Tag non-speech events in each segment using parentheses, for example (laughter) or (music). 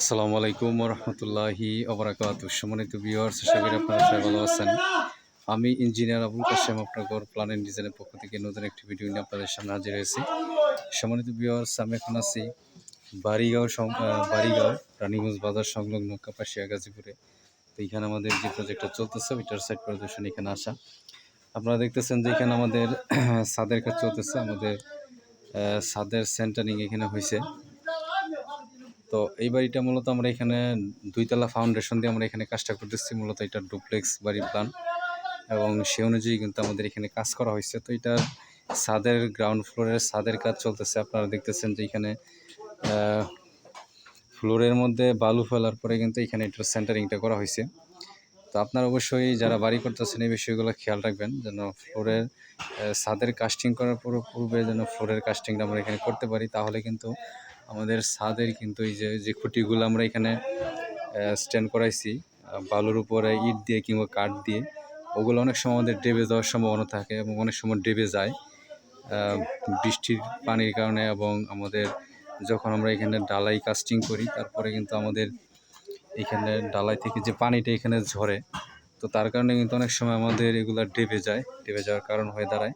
আসসালামু আলাইকুম রহমতুল্লাহি অবরাকাত সম্মানিত ভিউয়ার্স করি আপনারা সবাই ভালো আছেন। আমি ইঞ্জিনিয়ার আবুল কাশেম, আপনার প্ল্যান অ্যান্ড ডিজাইনের পক্ষ থেকে নতুন একটি ভিডিও নিয়ে আপনাদের সামনে হাজির হয়েছি। সম্মানিত ভিউয়ার্স আমি এখন আছি বাড়িগাঁও বাড়িগাঁও রানীগঞ্জ বাজার সংলগ্ন কাপাসিয়া গাজীপুরে। তো এখানে আমাদের যে প্রজেক্টটা চলতেছে, ওইটার সাইড প্রদর্শন এখানে আসা। আপনারা দেখতেছেন যে এখানে আমাদের (clears throat) ছাদের কাজ চলতেছে। আমাদের ছাদের সেন্টারিং এখানে হয়েছে তো এই বাড়িটা মূলত আমরা এখানে দুইতলা ফাউন্ডেশন দিয়ে আমরা এখানে কাজটা করতেছি। মূলত এটা ডুপ্লেক্স বাড়ির প্ল্যান এবং সে অনুযায়ী কিন্তু আমাদের এখানে কাজ করা হয়েছে। তো এটা ছাদের গ্রাউন্ড ফ্লোরের ছাদের কাজ চলতেছে। আপনারা দেখতেছেন যে এখানে ফ্লোরের মধ্যে বালু ফেলার পরে কিন্তু এখানে এটার সেন্টারিংটা করা হয়েছে। তো আপনারা অবশ্যই যারা বাড়ি করতেছেন এই বিষয়গুলো খেয়াল রাখবেন যেন ফ্লোরের ছাদের কাস্টিং করার পুরো পূর্বে যেন ফ্লোরের কাস্টিংটা আমরা এখানে করতে পারি, তাহলে কিন্তু আমাদের ছাদের কিন্তু এই যে যে খুঁটিগুলো আমরা এখানে স্ট্যান্ড করাইছি বালুর উপরে ইট দিয়ে কিংবা কাঠ দিয়ে, ওগুলো অনেক সময় আমাদের ডেবে যাওয়ার সম্ভাবনা থাকে এবং অনেক সময় ডেবে যায়। বৃষ্টির পানির কারণে এবং আমাদের যখন আমরা এখানে ডালাই কাস্টিং করি, তারপরে কিন্তু আমাদের এখানে ডালাই থেকে যে পানিটা এখানে ঝরে, তো তার কারণে কিন্তু অনেক সময় আমাদের এগুলো ডেবে যায়, ডেবে যাওয়ার কারণ হয়ে দাঁড়ায়।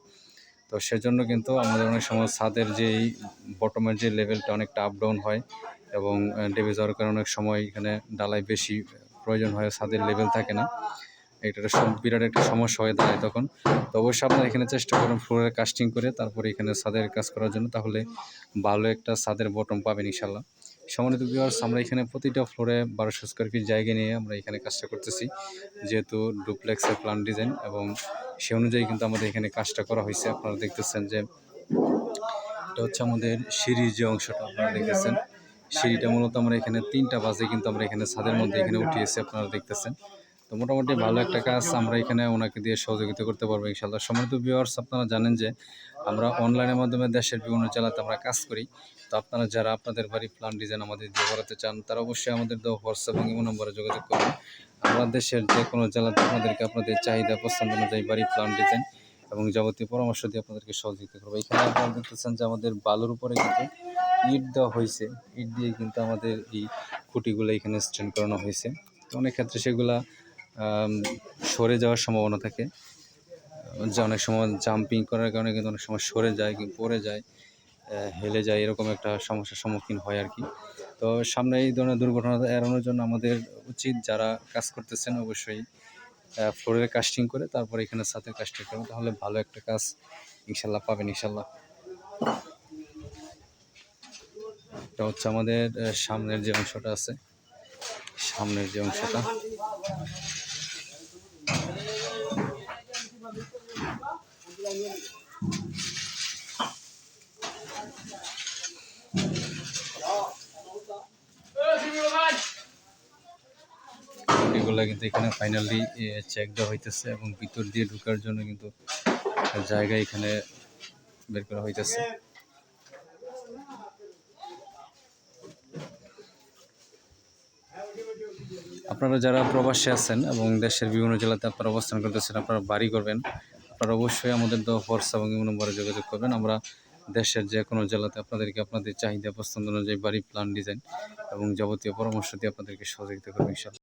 তো সেজন্য কিন্তু আমাদের অনেক সময় ছাদের যেই বটমের যে লেভেলটা অনেকটা আপ ডাউন হয় এবং ডেবে যাওয়ার কারণে অনেক সময় এখানে ডালাই বেশি প্রয়োজন হয়, ছাদের লেভেল থাকে না। এটা বিরাট একটা সমস্যা হয়ে দাঁড়ায় তখন। তো অবশ্যই আপনারা এখানে চেষ্টা করুন ফ্লোরের কাস্টিং করে, তারপরে এখানে ছাদের কাজ করার জন্য, তাহলে ভালো একটা ছাদের বটম পাবেন ইনশাল্লাহ। সম্মানিত ভিউয়ার্স আমরা এখানে প্রতিটা ফ্লোরে বারোশো স্কোয়ার ফিট জায়গা নিয়ে আমরা এখানে কাজটা করতেছি। যেহেতু ডুপ্লেক্সের প্ল্যান ডিজাইন এবং সে অনুযায়ী কিন্তু আমাদের এখানে কাজটা করা হয়েছে। আপনারা দেখতেছেন যে এটা হচ্ছে আমাদের সিঁড়ির যে অংশটা, আপনারা দেখতেছেন। সিঁড়িটা মূলত আমরা এখানে তিনটা বাজে কিন্তু আমরা এখানে ছাদের মধ্যে এখানে উঠিয়েছি, আপনারা দেখতেছেন। তো মোটামুটি ভালো একটা কাজ আমরা এখানে ওনাকে দিয়ে সহযোগিতা করতে পারব ইনশাল্লাহ সম্মানিত ভিউয়ার্স আপনারা জানেন যে আমরা অনলাইনের মাধ্যমে দেশের বিভিন্ন জেলাতে আমরা কাজ করি। তো আপনারা যারা আপনাদের বাড়ি প্ল্যান ডিজাইন আমাদের দিয়ে করাতে চান, তারা অবশ্যই আমাদের দেওয়া হোয়াটসঅ্যাপ এবং ইমো নম্বরে যোগাযোগ করুন আমরা দেশের যে কোনো জেলাতে আপনাদেরকে আপনাদের চাহিদা পছন্দ অনুযায়ী বাড়ি প্ল্যান ডিজাইন এবং যাবতীয় পরামর্শ দিয়ে আপনাদেরকে সহযোগিতা করব। এখানে আপনারা দেখতেছেন যে আমাদের বালুর উপরে কিন্তু ইট দেওয়া হয়েছে। ইট দিয়ে কিন্তু আমাদের এই খুঁটিগুলো এখানে স্ট্যান্ড করানো হয়েছে। তো অনেক ক্ষেত্রে সেগুলা সরে যাওয়ার সম্ভাবনা থাকে। যে অনেক সময় জাম্পিং করার কারণে কিন্তু অনেক সময় সরে যায় কি পড়ে যায় হেলে যায়, এরকম একটা সমস্যার সম্মুখীন হয় আর কি। তো সামনে এই ধরনের দুর্ঘটনা এড়ানোর জন্য আমাদের উচিত যারা কাজ করতেছেন অবশ্যই ফ্লোরের কাস্টিং করে তারপর এখানে সাথে কাস্টিং করবেন তাহলে ভালো একটা কাজ ইনশাল্লাহ পাবেন, ইনশাল্লাহ। এটা হচ্ছে আমাদের সামনের যে অংশটা আছে, সামনের যে অংশটা। কিন্তু এখানে ফাইনালি চেক দেওয়া হইতেছে এবং ভিতর দিয়ে ঢোকার জন্য কিন্তু জায়গা এখানে বের করা হইতেছে। আপনারা যারা প্রবাসে আছেন এবং দেশের বিভিন্ন জেলাতে আপনারা অবস্থান করতেছেন, আপনারা বাড়ি করবেন। আপনারা অবশ্যই আমাদের তো হোয়াটসঅ্যাপ এবং ইমো নম্বরে যোগাযোগ করবেন। আমরা দেশের যে কোনো জেলাতে আপনাদেরকে আপনাদের চাহিদা, পছন্দ অনুযায়ী বাড়ি, প্ল্যান, ডিজাইন এবং যাবতীয় পরামর্শ দিয়ে আপনাদেরকে সহযোগিতা করব ইনশাল্লাহ